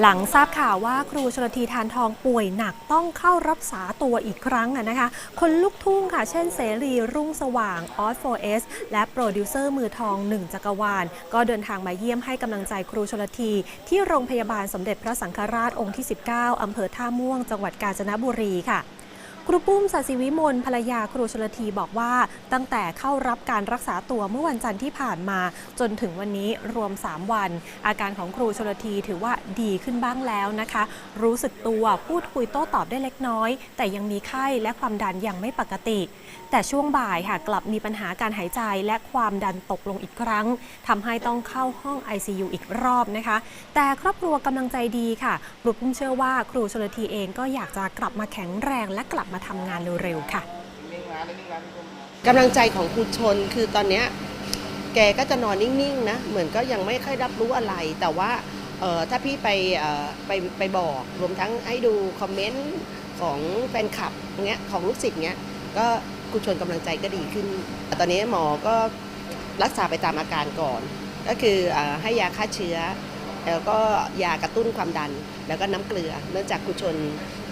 หลังทราบข่าวว่าครูชลทีทานทองป่วยหนักต้องเข้ารักษาตัวอีกครั้งนะคะ คนลูกทุ่งค่ะ เช่นเสรีรุ่งสว่างออสโฟเอสและโปรดิวเซอร์มือทองหนึ่งจักรวาล ก็เดินทางมาเยี่ยมให้กำลังใจครูชลทีที่โรงพยาบาลสมเด็จพระสังฆราชองค์ที่ 19 อำเภอท่าม่วง จังหวัดกาญจนบุรีค่ะ ครูปุ้มสัสิวิมลภรรยาครูชลธีบอกว่า ตั้งแต่เข้ารับการรักษาตัวเมื่อวันจันทร์ที่ผ่านมา จนถึงวันนี้รวม 3 วัน อาการของครูชลธีถือว่าดีขึ้นบ้างแล้วนะคะ รู้สึกตัวพูดคุยโต้ตอบได้เล็กน้อย แต่ยังมีไข้และความดันยังไม่ปกติ แต่ช่วงบ่ายค่ะกลับมีปัญหาการหายใจและความดันตกลงอีกครั้งทำให้ต้องเข้าห้อง ICU อีกรอบนะคะ แต่ครอบครัวกำลังใจดีค่ะครูปุ้มเชื่อว่าครูชลธีเองก็อยากจะกลับมาแข็งแรงและกลับมาทำงานเร็วๆค่ะกำลังใจของครูชนคือตอนเนี้ยแกก็จะนอนนิ่งๆนะเหมือนก็ยังไม่ค่อยรับรู้อะไร แต่ว่าเออถ้าพี่ไปเอ่อไปไปบอกรวมทั้งให้ดูคอมเมนต์ของแฟนคลับเงี้ยของลูกศิษย์เงี้ยก็ครูชนกำลังใจก็ดีขึ้น ตอนนี้หมอก็รักษาไปตามอาการก่อน ก็คือเออให้ยาฆ่าเชื้อ แล้วก็ยากระตุ้นความดัน แล้วก็น้ำเกลือ เนื่องจากครูชน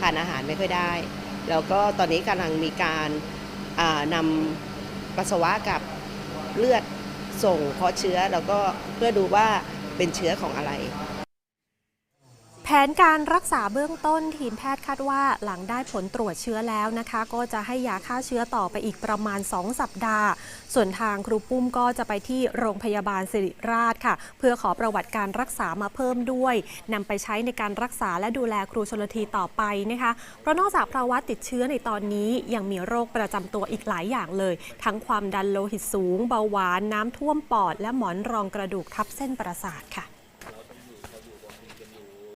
ทานอาหารไม่ค่อยได้ แล้วก็ตอนนี้กำลังมีการนำปัสสาวะกับเลือดส่งเพาะเชื้อแล้วก็เพื่อดูว่าเป็นเชื้อของอะไร แผนการรักษาเบื้องต้นทีมแพทย์คาดว่าหลังได้ผลตรวจเชื้อแล้วนะคะ ก็จะให้ยาฆ่าเชื้อต่อไปอีกประมาณ 2 สัปดาห์ ส่วนทางครูปุ้มก็จะไปที่โรงพยาบาลสิริราชค่ะ เพื่อขอประวัติการรักษามาเพิ่มด้วยนำไปใช้ในการรักษาและดูแลครูชนลธีต่อไปนะคะ เพราะนอกจากภาวะติดเชื้อในตอนนี้ยังมีโรคประจำตัวอีกหลายอย่างเลย ทั้งความดันโลหิตสูง เบาหวานน้ำท่วมปอด และหมอนรองกระดูกทับเส้นประสาทค่ะ